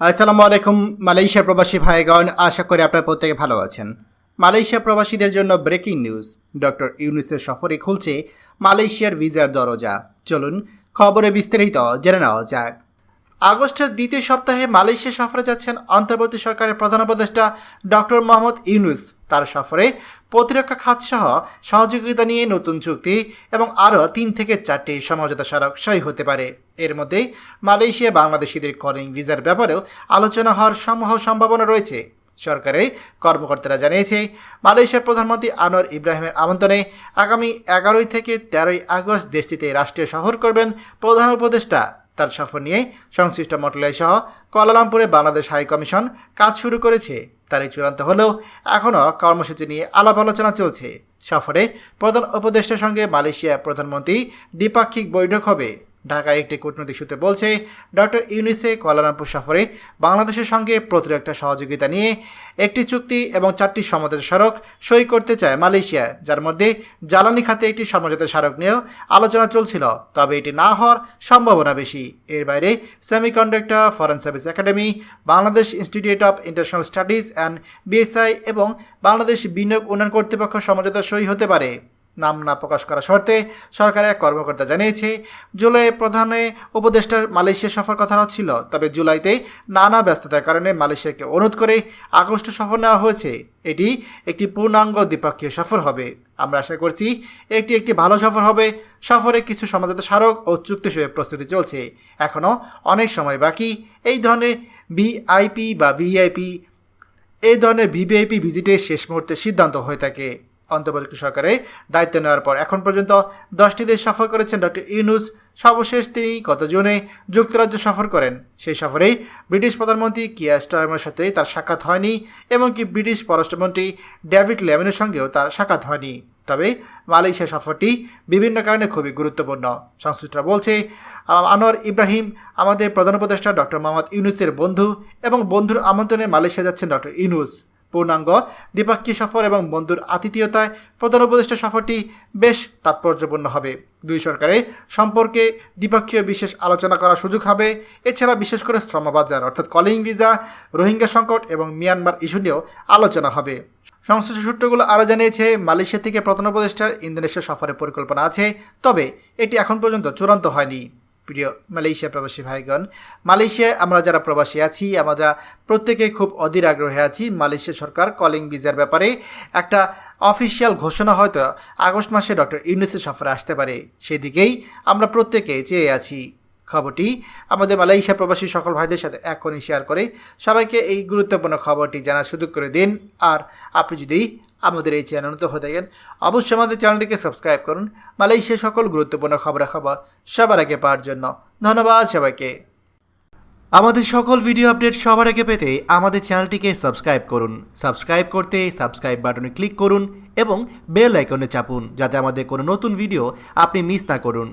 আসসালামু আলাইকুম মালয়েশিয়ার প্রবাসী ভাইগণ, আশা করি আপনারা প্রত্যেকে ভালো আছেন। মালয়েশিয়া প্রবাসীদের জন্য ব্রেকিং নিউজ, ডক্টর ইউনুসের সফরে খুলছে মালয়েশিয়ার ভিসার দরজা। চলুন খবরে বিস্তারিত জেনে নেওয়া যাক। আগস্টের দ্বিতীয় সপ্তাহে মালয়েশিয়া সফরে যাচ্ছেন অন্তর্বর্তী সরকারের প্রধান উপদেষ্টা ডক্টর মোহাম্মদ ইউনুস। তার সফরে প্রতিরক্ষা খাতসহ সহযোগিতা নিয়ে নতুন চুক্তি এবং আরও তিন থেকে চারটি সমঝোতা স্মারক সই হতে পারে। এর মধ্যে মালয়েশিয়া বাংলাদেশিদের কলিং ভিসার ব্যাপারেও আলোচনা হওয়ার সমূহ সম্ভাবনা রয়েছে। সরকারের কর্মকর্তারা জানিয়েছে, মালয়েশিয়ার প্রধানমন্ত্রী আনোয়ার ইব্রাহিমের আমন্ত্রণে আগামী এগারোই থেকে তেরোই আগস্ট দেশটিতে রাষ্ট্রীয় সফর করবেন প্রধান উপদেষ্টা। তার সফর নিয়ে সংশ্লিষ্ট মন্ত্রণালয় সহ কুয়ালালামপুরে বাংলাদেশ হাই কমিশন কাজ শুরু করেছে। তারই চূড়ান্ত হলেও এখনও কর্মসূচি নিয়ে আলাপ আলোচনা চলছে। সফরে প্রধান উপদেষ্টার সঙ্গে মালয়েশিয়া প্রধানমন্ত্রী দ্বিপাক্ষিক বৈঠক হবে। ঢাকায় একটি কূটনৈতিক সূত্রে বলছে, ডক্টর ইউনিসে কুয়ালালামপুর সফরে বাংলাদেশের সঙ্গে প্রতিরক্ষা সহযোগিতা নিয়ে একটি চুক্তি এবং চারটি সমঝোতা স্মারক সই করতে চায় মালয়েশিয়া, যার মধ্যে জ্বালানি খাতে একটি সমঝোতা স্মারক নিয়েও আলোচনা চলছিল। তবে এটি না হওয়ার সম্ভাবনা বেশি। এর বাইরে semiconductor, foreign service academy, Bangladesh institute of international studies and BSI এবং বাংলাদেশ বিনিয়োগ উন্নয়ন কর্তৃপক্ষ সমঝোতা সই হতে পারে। নাম না প্রকাশ করা শর্তে সরকারের কর্মকর্তা জানিয়েছে, জুলাই প্রধানে উপদেষ্টা মালয়েশিয়া সফর কথা ছিল, তবে জুলাইতে নানা ব্যস্ততার কারণে মালয়েশিয়াকে অনুরোধ করে আগস্ট সফর নেওয়া হয়েছে। এটি একটি পূর্ণাঙ্গ দ্বিপক্ষীয় সফর হবে। আমরা আশা করছি এটি একটি ভালো সফর হবে। সফরে কিছু সমাজত স্মারক ও চুক্তি সহে প্রস্তুতি চলছে। এখনও অনেক সময় বাকি। এই ধরনের বিআইপি বা ভিআইপি, এই ধরনের ভিভিআইপি ভিজিটের শেষ মুহূর্তে সিদ্ধান্ত হয়ে থাকে। অন্তর্বর্তী সরকারের দায়িত্ব নেওয়ার পর এখন পর্যন্ত দশটি দেশ সফর করেছেন ডক্টর ইউনুস। সর্বশেষ তিনি গত জুনে যুক্তরাজ্য সফর করেন। সেই সফরেই ব্রিটিশ প্রধানমন্ত্রী কিয়া স্টারমার সাথে তার সাক্ষাৎ হয়নি, এমনকি ব্রিটিশ পররাষ্ট্রমন্ত্রী ডেভিড লেমনের সঙ্গেও তার সাক্ষাৎ হয়নি। তবে মালয়েশিয়া সফরটি বিভিন্ন কারণে খুবই গুরুত্বপূর্ণ। সংশ্লিষ্টরা বলছে আনোয়ার ইব্রাহিম আমাদের প্রধান উপদেষ্টা ডক্টর মোহাম্মদ ইউনুসের বন্ধু এবং বন্ধুর আমন্ত্রণে মালয়েশিয়া যাচ্ছেন ডক্টর ইউনুস। পূর্ণাঙ্গ দ্বিপাক্ষিক সফর এবং বন্ধুর আতিথেয়তায় প্রধান উপদেষ্টা সফরটি বেশ তাৎপর্যপূর্ণ হবে। দুই সরকারের সম্পর্কে দ্বিপাক্ষীয় বিশেষ আলোচনা করার সুযোগ হবে। এছাড়া বিশেষ করে শ্রমবাজার, অর্থাৎ কলিং ভিসা, রোহিঙ্গা সংকট এবং মিয়ানমার ইস্যু নিয়েও আলোচনা হবে। সংশ্লিষ্ট সূত্রগুলো আরও জানিয়েছে, মালয়েশিয়া থেকে প্রধান উপদেষ্টার ইন্দোনেশিয়া সফরের পরিকল্পনা আছে, তবে এটি এখন পর্যন্ত চূড়ান্ত হয়নি। প্রিয় মালয়েশিয়া প্রবাসী ভাইগণ, মালয়েশিয়ায় আমরা যারা প্রবাসী আছি, আমরা প্রত্যেকে খুব অধীর আগ্রহে আছি মালয়েশিয়া সরকার কলিং ভিসার ব্যাপারে। একটা অফিসিয়াল ঘোষণা হয়তো আগস্ট মাসে ডক্টর ইউনুসের সফরে আসতে পারে, সেদিকেই আমরা প্রত্যেকে চেয়ে আছি। খবরটি আমাদের মালয়েশিয়া প্রবাসী সকল ভাইদের সাথে এখনই শেয়ার করে সবাইকে এই গুরুত্বপূর্ণ খবরটি জানার সুযোগ করে দিন। আর আপনি যদি আমাদের এই চ্যানেল তো হয়ে থাকেন। অবশ্যই আমাদের চ্যানেলটিকে সাবস্ক্রাইব করুন। মালয়েশিয়া সকল গুরুত্বপূর্ণ খবরাখবর সবার আগে পাওয়ার জন্য ধন্যবাদ সবাইকে। আমাদের সকল ভিডিও আপডেট সবার আগে পেতে আমাদের চ্যানেলটিকে সাবস্ক্রাইব করুন। সাবস্ক্রাইব করতে সাবস্ক্রাইব বাটনে ক্লিক করুন এবং বেল আইকনে চাপুন যাতে আমাদের কোনো নতুন ভিডিও আপনি মিস না করুন।